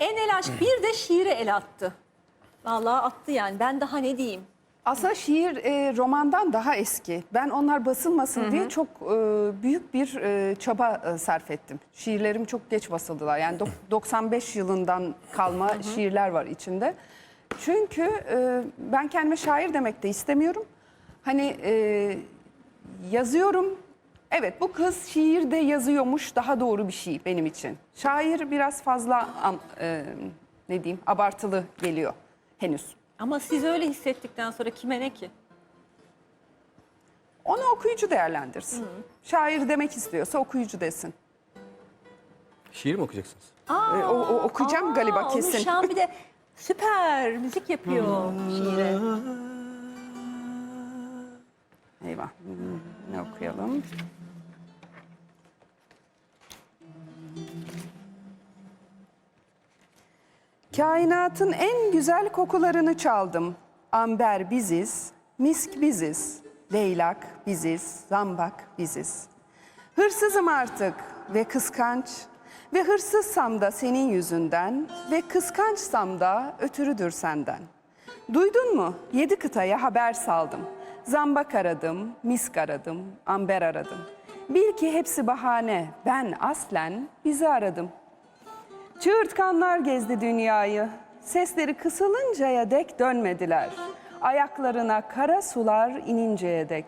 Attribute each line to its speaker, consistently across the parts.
Speaker 1: En el aşk bir de şiire el attı. Vallahi attı yani. Ben daha ne diyeyim?
Speaker 2: Aslında şiir e, romandan daha eski. Ben onlar basılmasın diye çok e, büyük bir e, çaba e, sarf ettim. Şiirlerim çok geç basıldılar. Yani dok- 95 yılından kalma şiirler var içinde. Çünkü e, ben kendime şair demek de istemiyorum. Hani e, yazıyorum. Evet bu kız şiirde yazıyormuş daha doğru bir şey benim için. Şair biraz fazla e, ne diyeyim abartılı geliyor henüz.
Speaker 1: Ama siz öyle hissettikten sonra kime ne ki?
Speaker 2: Onu okuyucu değerlendirsin. Şair demek istiyorsa okuyucu desin.
Speaker 3: Şiir mi okuyacaksınız?
Speaker 1: Aa,
Speaker 2: E, o- o- okuyacağım galiba
Speaker 1: onu
Speaker 2: kesin.
Speaker 1: şu an bir de süper müzik yapıyor şiire.
Speaker 2: Eyvah. Hmm, Ne okuyalım? Kainatın en güzel kokularını çaldım. Amber biziz, misk biziz, leylak biziz, zambak biziz. Hırsızım artık ve kıskanç ve hırsızsam da senin yüzünden ve kıskançsam da ötürüdür senden. Duydun mu? Yedi kıtaya haber saldım. Zambak aradım, misk aradım, amber aradım. Bil ki hepsi bahane, ben aslen bizi aradım. Çığırtkanlar gezdi dünyayı. Sesleri kısılıncaya dek dönmediler. Ayaklarına kara sular ininceye dek.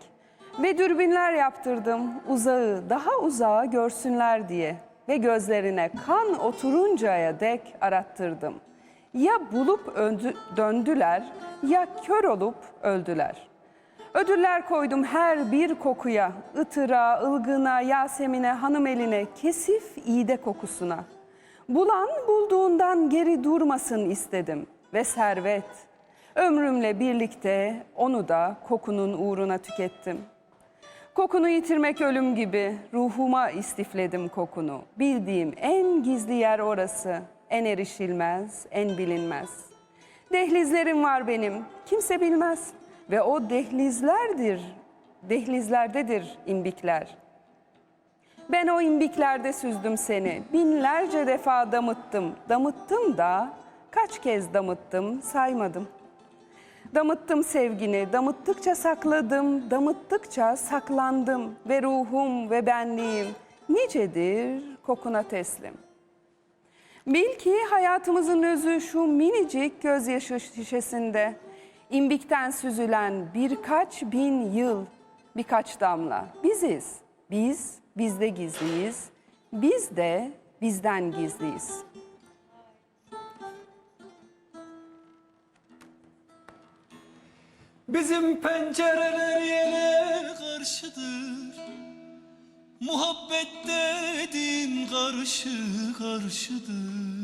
Speaker 2: Ve dürbünler yaptırdım uzağı daha uzağa görsünler diye. Ve gözlerine kan oturuncaya dek arattırdım. Ya bulup öndü- döndüler ya kör olup öldüler. Ödüller koydum her bir kokuya, ıtıra, ılgına, yasemine, hanım eline, kesif iğde kokusuna. Bulan bulduğundan geri durmasın istedim ve servet. Ömrümle birlikte onu da kokunun uğruna tükettim. Kokunu yitirmek ölüm gibi ruhuma istifledim kokunu. Bildiğim en gizli yer orası, en erişilmez, en bilinmez. Dehlizlerim var benim, kimse bilmez. Ve o dehlizlerdir, dehlizlerdedir imbikler. Ben o imbiklerde süzdüm seni, binlerce defa damıttım. Damıttım da kaç kez damıttım saymadım. Damıttım sevgini, damıttıkça sakladım, damıttıkça saklandım ve ruhum ve benliğim nicedir kokuna teslim. Bil ki hayatımızın özü şu minicik gözyaşı şişesinde, imbikten süzülen birkaç bin yıl, birkaç damla. Biziz, biz bizde gizliyiz, biz de bizden gizliyiz.
Speaker 4: Bizim pencereler yele karşıdır. Muhabbet dediğin karşı karşıdır